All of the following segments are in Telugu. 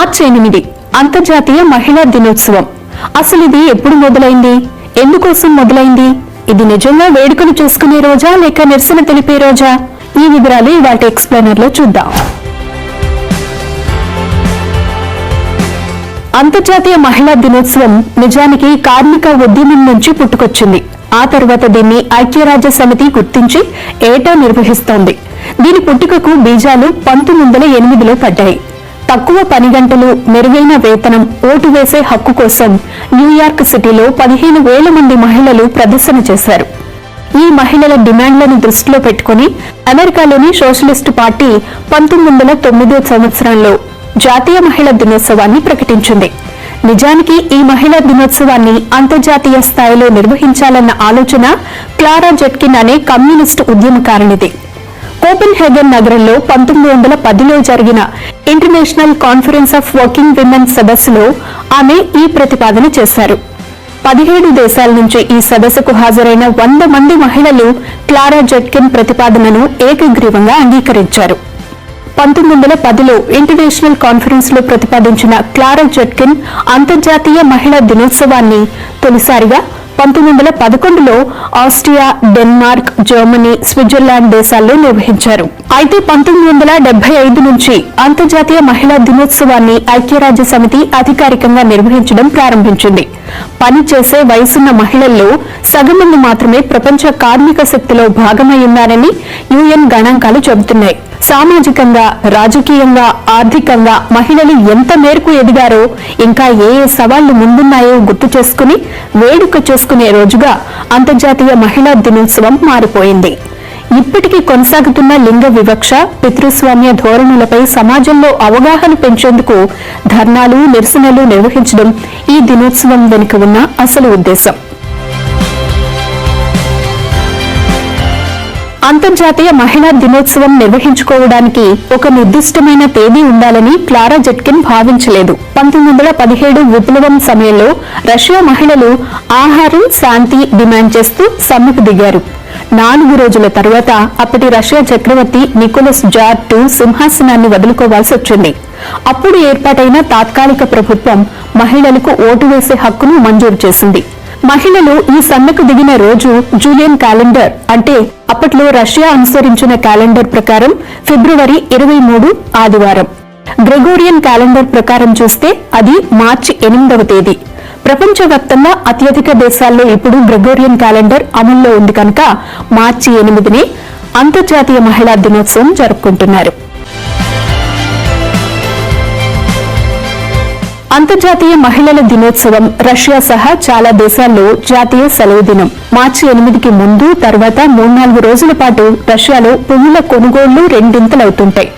మార్చి ఎనిమిది అంతర్జాతీయ మహిళా దినోత్సవం. అసలు ఇది ఎప్పుడు మొదలైంది? ఎందుకోసం మొదలైంది? ఇది నిజంగా వేడుకలు చేసుకునే రోజా లేక నిరసన తెలిపే రోజా? ఈ వివరాలు ఇవాటి ఎక్స్ప్లెయినర్లో చూద్దాం. అంతర్జాతీయ మహిళా దినోత్సవం నిజానికి కార్మిక ఉద్యమం నుంచి పుట్టుకొచ్చింది. ఆ తర్వాత దీన్ని ఐక్యరాజ్య సమితి గుర్తించి ఏటా నిర్వహిస్తోంది. దీని పుట్టుకకు బీజాలు పంతొమ్మిది వందల ఎనిమిదిలో పడ్డాయి. తక్కువ పని గంటలు మెరుగైన వేతనం ఓటు వేసే హక్కు కోసం న్యూయార్క్ సిటీలో పదిహేను వేల మంది మహిళలు ప్రదర్శన చేశారు. ఈ మహిళల డిమాండ్లను దృష్టిలో పెట్టుకుని అమెరికాలోని సోషలిస్టు పార్టీ పంతొమ్మిది వందల తొమ్మిదో సంవత్సరంలో జాతీయ మహిళా దినోత్సవాన్ని ప్రకటించింది. నిజానికి ఈ మహిళా దినోత్సవాన్ని అంతర్జాతీయ స్థాయిలో నిర్వహించాలన్న ఆలోచన క్లారా జెట్కిన్ అనే కమ్యూనిస్టు ఉద్యమకారిణిది కోపెన్ హెగన్ నగరంలో పంతొమ్మిది వందల పదిలో జరిగిన international conference of working women సదస్సులో ఆమె ఈ ప్రతిపాదన చేశారు. పదిహేడు దేశాల నుంచి ఈ సదస్సుకు హాజరైన వంద మంది మహిళలు క్లారా జట్కిన్ ప్రతిపాదనను ఏకగ్రీవంగా అంగీకరించారు. పంతొమ్మిది వందల పదిలో ఇంటర్నేషనల్ కాన్ఫరెన్స్లో ప్రతిపాదించిన క్లారా జట్కిన్ అంతర్జాతీయ మహిళా దినోత్సవాన్ని తొలిసారిగా పంతొమ్మిది వందల పదకొండులో ఆస్ట్రియా డెన్మార్క్ జర్మనీ స్విట్జర్లాండ్ దేశాల్లో నిర్వహించారు. అయితే పంతొమ్మిది వందల డెబ్బై ఐదు నుంచి అంతర్జాతీయ మహిళా దినోత్సవాన్ని ఐక్యరాజ్య సమితి అధికారికంగా నిర్వహించడం ప్రారంభించింది. పని చేసే వయసున్న మహిళల్లో సగం మంది మాత్రమే ప్రపంచ కార్మిక శక్తిలో భాగమై ఉన్నారని యుఎన్ గణాంకాలు చెబుతున్నాయి. సామాజికంగా రాజకీయంగా ఆర్థికంగా మహిళలు ఎంత మేరకు ఎదిగారో ఇంకా ఏ ఏ సవాళ్ళు ముందున్నాయో గుర్తు చేసుకుని వేడుక చేసుకునే రోజుగా అంతర్జాతీయ మహిళా దినోత్సవం మారిపోయింది. ఇప్పటికీ కొనసాగుతున్న లింగ వివక్ష పితృస్వామ్య ధోరణులపై సమాజంలో అవగాహన పెంచేందుకు ధర్నాలు నిరసనలు నిర్వహించడం ఈ దినోత్సవం వెనుక ఉన్న అసలు ఉద్దేశం. అంతర్జాతీయ మహిళా దినోత్సవం నిర్వహించుకోవడానికి ఒక నిర్దిష్టమైన తేదీ ఉండాలని క్లారా జెట్కిన్ భావించలేదు. పంతొమ్మిది వందల పదిహేడు విప్లవం సమయంలో రష్యా మహిళలు ఆహారం శాంతి డిమాండ్ చేస్తూ సమ్మెకు దిగారు. నాలుగు రోజుల తరువాత అప్పటి రష్యా చక్రవర్తి నికోలస్ జార్ టూ సింహాసనాన్ని వదులుకోవాల్సి వచ్చింది. అప్పుడు ఏర్పాటైన తాత్కాలిక ప్రభుత్వం మహిళలకు ఓటు వేసే హక్కును మంజూరు చేసింది. మహిళలు ఈ సమ్మెకు దిగిన రోజు జూలియన్ క్యాలెండర్ అంటే అప్పట్లో రష్యా అనుసరించిన క్యాలెండర్ ప్రకారం ఫిబ్రవరి ఇరవై మూడు ఆదివారం. గ్రెగోరియన్ క్యాలెండర్ ప్రకారం చూస్తే అది మార్చి ఎనిమిదవ తేదీ. ప్రపంచవ్యాప్తంగా అత్యధిక దేశాల్లో ఇప్పుడు గ్రెగోరియన్ క్యాలెండర్ అమల్లో ఉంది కనుక మార్చి ఎనిమిదిని అంతర్జాతీయ మహిళా దినోత్సవం జరుపుకుంటున్నారు. అంతర్జాతీయ మహిళల దినోత్సవం రష్యా సహా చాలా దేశాల్లో జాతీయ సెలవు దినం. మార్చి ఎనిమిదికి ముందు తర్వాత మూడు నాలుగు రోజుల పాటు రష్యాలో పువ్వుల కొనుగోళ్ళు రెండింతలవుతుంటాయి.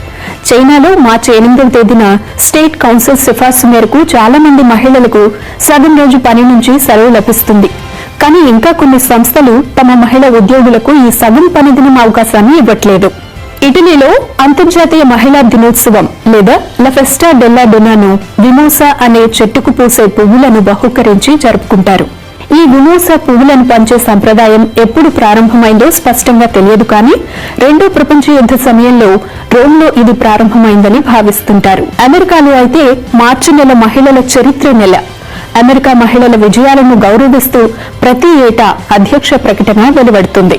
చైనాలో మార్చి ఎనిమిదవ తేదీన స్టేట్ కౌన్సిల్ సిఫార్సు మేరకు చాలా మంది మహిళలకు సగం రోజు పని నుంచి సెలవు లభిస్తుంది. కానీ ఇంకా కొన్ని సంస్థలు తమ మహిళా ఉద్యోగులకు ఈ సగం పని దినం అవకాశాన్ని ఇవ్వట్లేదు. ఇటలీలో అంతర్జాతీయ మహిళా దినోత్సవం లేదా లఫెస్టా డెల్లా డొనాను విమోసా అనే చెట్టుకు పూసే పువ్వులను బహుకరించి జరుపుకుంటారు. ఈ విమోసా పువ్వులను పంచే సంప్రదాయం ఎప్పుడు ప్రారంభమైందో స్పష్టంగా తెలియదు కానీ రెండో ప్రపంచ యుద్ధ సమయంలో రోమ్లో ఇది ప్రారంభమైందని భావిస్తుంటారు. అమెరికాలో అయితే మార్చి నెల మహిళల చరిత్ర నెల. అమెరికా మహిళల విజయాలను గౌరవిస్తూ ప్రతి ఏటా అధ్యక్ష ప్రకటన వెలువడుతుంది.